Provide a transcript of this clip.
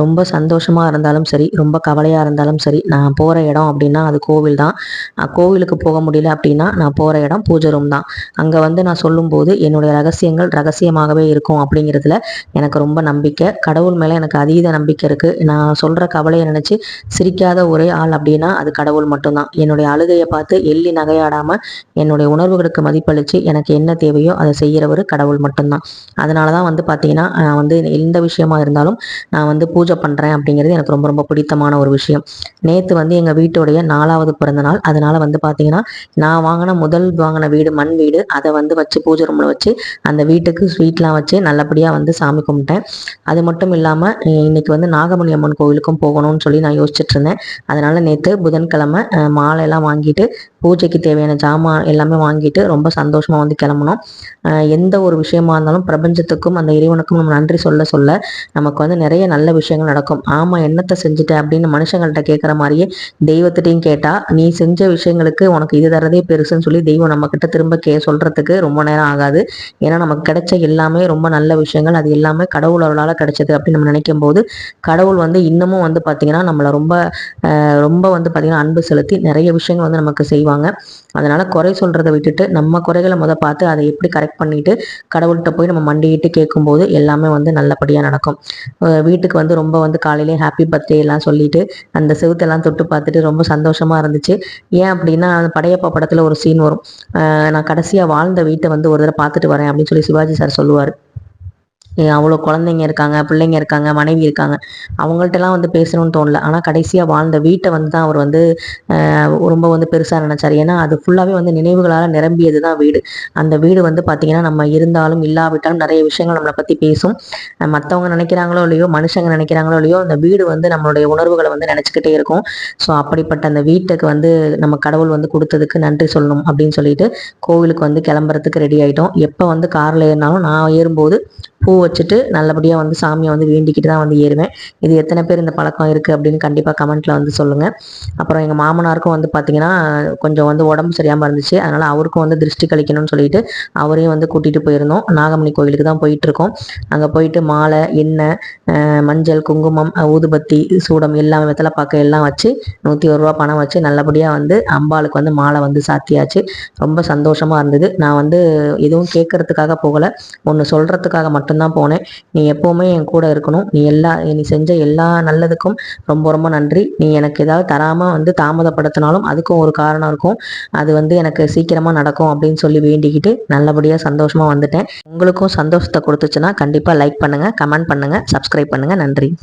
ரொம்ப சந்தோஷமாக இருந்தாலும் சரி ரொம்ப கவலையாக இருந்தாலும் சரி நான் போகிற இடம் அப்படின்னா அது கோவில் தான். கோவிலுக்கு போக முடியல அப்படின்னா நான் போகிற இடம் பூஜை ரூம் தான். அங்கே வந்து நான் சொல்லும்போது என்னுடைய ரகசியங்கள் ரகசியமாகவே இருக்கும் அப்படிங்கிறதுல எனக்கு ரொம்ப நம்பிக்கை. கடவுள் மேலே எனக்கு அதீத நம்பிக்கை இருக்குது நான் சொல்கிற கவலையை நினச்சி சிரிக்காத ஒரே ஆள் அப்படின்னா அது கடவுள் மட்டும்தான். என்னுடைய அழுகையை பார்த்து எள்ளி நகையாடாமல் என்னுடைய உணர்வுகளுக்கு மதிப்பளித்து எனக்கு என்ன தேவையோ அதை செய்கிறவர் கடவுள் மட்டும்தான். அதனால தான் வந்து பார்த்தீங்கன்னா நான் வந்து எந்த விஷயமா இருந்தாலும் நான் வந்து பூஜை பண்ணுறேன் அப்படிங்கிறது எனக்கு ரொம்ப ரொம்ப பிடித்தமான ஒரு விஷயம். நேற்று வந்து எங்கள் வீட்டுடைய நாலாவது பிறந்த நாள். அதனால் வந்து பார்த்தீங்கன்னா நான் வாங்கின முதல் வாங்கின வீடு மண் வீடு அதை வந்து வச்சு பூஜை ரூமில் வச்சு அந்த வீட்டுக்கு ஸ்வீட்லாம் வச்சு நல்லபடியாக வந்து சாமி கும்பிட்டேன். அது மட்டும் இல்லாமல் இன்னைக்கு வந்து நாகமணி அம்மன் கோவிலுக்கும் போகணும்னு சொல்லி நான் யோசிச்சுட்டு இருந்தேன். அதனால் நேற்று புதன்கிழமை மாலையெல்லாம் வாங்கிட்டு பூஜைக்கு தேவையான ஜாமான் எல்லாமே வாங்கிட்டு ரொம்ப சந்தோஷமாக வந்து கிளம்பணும். எந்த ஒரு விஷயமா இருந்தாலும் பிரபஞ்சத்துக்கும் அந்த இறைவனுக்கும் நம்ம நன்றி சொல்ல சொல்ல நமக்கு வந்து நிறைய நல்ல விஷயங்கள் நடக்கும். ஆமாம் என்னத்தை செஞ்சுட்டேன் அப்படின்னு மனுஷங்கள்ட்ட கேட்குற மாதிரியே தெய்வத்திட்டையும் கேட்டால் நீ செஞ்ச விஷயங்களுக்கு உனக்கு இது தரதே பெருசுன்னு சொல்லி தெய்வம் நம்மக்கிட்ட திரும்ப கே சொல்கிறதுக்கு ரொம்ப நேரம் ஆகாது. ஏன்னா நமக்கு கிடைச்ச எல்லாமே ரொம்ப நல்ல விஷயங்கள். அது எல்லாமே கடவுள் அவர்களால் கிடைச்சது அப்படின்னு நம்ம நினைக்கும் போது கடவுள் வந்து இன்னமும் வந்து பார்த்திங்கன்னா நம்மளை ரொம்ப ரொம்ப வந்து பார்த்திங்கன்னா அன்பு செலுத்தி நிறைய விஷயங்கள் வந்து நமக்கு செய்வாங்க. அதனால் குறை சொல்கிறத விட்டுட்டு நம்ம குறைகளை முத பார்த்து அதை எப்படி கரெக்ட் பண்ணிட்டு கடவுள்கிட்ட போய் நம்ம மண்டிகிட்டு கேட்கும்போது எல்லாமே வந்து நல்லபடியாக நடக்கும். வீட்டுக்கு வந்து ரொம்ப வந்து காலையிலே ஹாப்பி பர்த்டே எல்லாம் சொல்லிட்டு அந்த செவுத்தெல்லாம் தொட்டு பார்த்துட்டு ரொம்ப சந்தோஷமாக இருந்துச்சு. ஏன் அப்படின்னா படையப்பா படத்தில் ஒரு சீன் வரும். நான் கடைசியாக வாழ்ந்த வீட்டை வந்து ஒரு தடவை பார்த்துட்டு வரேன் அப்படின்னு சொல்லி சிவாஜி சார் சொல்லுவார். அவ்வளோ குழந்தைங்க இருக்காங்க பிள்ளைங்க இருக்காங்க மனைவி இருக்காங்க. அவங்கள்ட்டலாம் வந்து பேசணும்னு தோணல. ஆனால் கடைசியாக வாழ்ந்த வீட்டை வந்து தான் அவர் வந்து ரொம்ப வந்து பெருசாக நினச்சார். ஏன்னா அது ஃபுல்லாகவே வந்து நினைவுகளால் நிரம்பியது தான் வீடு. அந்த வீடு வந்து பார்த்திங்கன்னா நம்ம இருந்தாலும் இல்லாவிட்டாலும் நிறைய விஷயங்கள் நம்மளை பற்றி பேசும். மற்றவங்க நினைக்கிறாங்களோ இல்லையோ மனுஷங்க நினைக்கிறாங்களோ இல்லையோ அந்த வீடு வந்து நம்மளுடைய உணர்வுகளை வந்து நினச்சிக்கிட்டே இருக்கும். ஸோ அப்படிப்பட்ட அந்த வீட்டுக்கு வந்து நம்ம கடவுள் வந்து கொடுத்ததுக்கு நன்றி சொல்லணும் அப்படின்னு சொல்லிட்டு கோவிலுக்கு வந்து கிளம்புறதுக்கு ரெடி ஆகிட்டோம் எப்போ வந்து காரில் ஏறினாலும் நான் ஏறும்போது பூ வச்சுட்டு நல்லபடியாக வந்து சாமியை வந்து வேண்டிக்கிட்டு தான் வந்து ஏறுவேன். இது எத்தனை பேர் இந்த பழக்கம் இருக்குது அப்படின்னு கண்டிப்பாக கமெண்ட்டில் வந்து சொல்லுங்கள் அப்புறம் எங்கள் மாமனாருக்கும் வந்து பார்த்திங்கன்னா கொஞ்சம் வந்து உடம்பு சரியாமல் இருந்துச்சு. அதனால் அவருக்கும் வந்து திருஷ்டி கழிக்கணும்னு சொல்லிட்டு அவரையும் வந்து கூட்டிகிட்டு போயிருந்தோம். நாகமணி கோயிலுக்கு தான் போயிட்டுருக்கோம் அங்கே போயிட்டு மாலை எண்ணெய் மஞ்சள் குங்குமம் ஊதுபத்தி சூடம் எல்லாம் வெத்தலை பார்க்க எல்லாம் வச்சு நூற்றி ஒரு ரூபா பணம் வச்சு நல்லபடியாக வந்து அம்பாளுக்கு வந்து மாலை வந்து சாத்தியாச்சு. ரொம்ப சந்தோஷமாக இருந்தது. நான் வந்து எதுவும் கேட்கறதுக்காக போகலை. ஒன்று சொல்கிறதுக்காக மட்டும் மட்டும்தான் போனேன். நீ எப்போவுமே என் கூட இருக்கணும். நீ எல்லா நீ செஞ்ச எல்லா நல்லதுக்கும் ரொம்ப ரொம்ப நன்றி. நீ எனக்கு ஏதாவது தராமல் வந்து தாமதப்படுத்தினாலும் அதுக்கும் ஒரு காரணம் இருக்கும். அது வந்து எனக்கு சீக்கிரமாக நடக்கும் அப்படின்னு சொல்லி வேண்டிக்கிட்டு நல்லபடியாக சந்தோஷமாக வந்துட்டேன். உங்களுக்கும் சந்தோஷத்தை கொடுத்துச்சுன்னா கண்டிப்பாக லைக் பண்ணுங்கள் கமெண்ட் பண்ணுங்கள் சப்ஸ்கிரைப் பண்ணுங்கள் நன்றி.